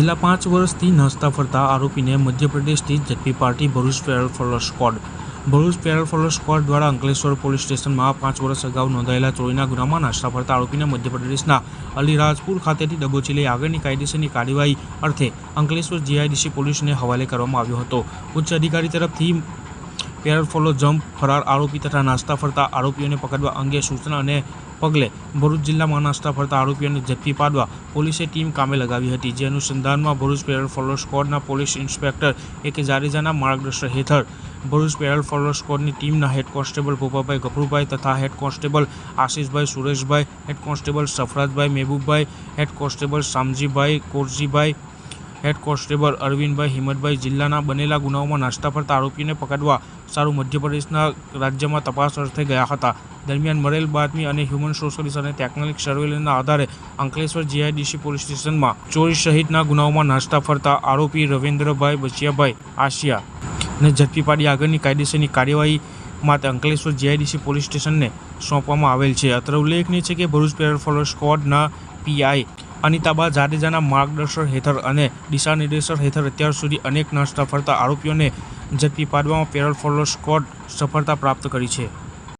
છેલ્લા પાંચ વર્ષથી નાસ્તા ફરતા આરોપીને મધ્યપ્રદેશથી ઝડપી party Bharuch parole furlough squad Bharuch parole furlough squad દ્વારા અંકલેશ્વર પોલીસ સ્ટેશનમાં પાંચ વર્ષ અગાઉ નોંધાયેલા ચોરીના ગુનામાં નાસ્તા ફરતા આરોપીને મધ્યપ્રદેશના અલીરાજપુર ખાતેથી દબોચી લઈ આગળની કાયદેસરની કાર્યવાહી અર્થે અંકલેશ્વર જીઆઈડીસી પોલીસને હવાલે કરવામાં આવ્યો હતો. ઉચ્ચ અધિકારી તરફથી પેરલ ફોલો જમ્પ ફરાર આરોપી તથા નાસ્તા ફરતા આરોપીઓને પકડવા અંગે સૂચના અને પગલે ભરૂચ જિલ્લામાં નાસ્તા ફરતા આરોપીઓને ઝડપી પાડવા પોલીસે ટીમ કામે લગાવી હતી. જે અનુસંધાનમાં ભરૂચ પેરલ ફોલો સ્કોડના પોલીસ ઇન્સ્પેક્ટર એ કે જાડેજાના માર્ગદર્શન હેઠળ ભરૂચ પેરલ ફોલો સ્કોડની ટીમના હેડ કોન્સ્ટેબલ ભૂપાભાઈ ગભરુભાઈ તથા હેડ કોન્સ્ટેબલ આશીષભાઈ સુરેશભાઈ, હેડ કોન્સ્ટેબલ સફરાજભાઈ મહેબૂબભાઈ, head constable Shamjibhai કોરજીભાઈ head constable Arvindbhai Himmatbhai જિલ્લાના બનેલા ગુનાઓમાં નાસ્તા ફરતા આરોપીને પકડવા સારું મધ્યપ્રદેશના રાજ્યમાં તપાસ અર્થે ગયા હતા. દરમિયાન મળેલ બાતમી અને હ્યુમન સોશિયલિસ્ટ અને ટેકનિક સર્વેલન્સના આધારે અંકલેશ્વર જીઆઈડીસી પોલીસ સ્ટેશનમાં ચોરી સહિતના ગુનાઓમાં નાસ્તા ફરતા આરોપી રવિન્દ્રભાઈ બચિયાભાઈ આશિયા ને ઝડપી પાડી આગળની કાયદેસરની કાર્યવાહી માટે અંકલેશ્વર જીઆઈડીસી પોલીસ સ્ટેશનને સોંપવામાં આવેલ છે. અત્રે ઉલ્લેખનીય છે કે ભરૂચ પેરલ સ્કોડના પીઆઈ અનિતાબા જાડેજાના માર્ગદર્શન હેઠળ અને દિશાનિર્દેશન હેઠળ અત્યાર સુધી અનેક નાસ્તા ફરતા આરોપીઓને ઝડપી પાડવામાં પેરલ ફોલો સ્કોડ સફળતા પ્રાપ્ત કરી છે.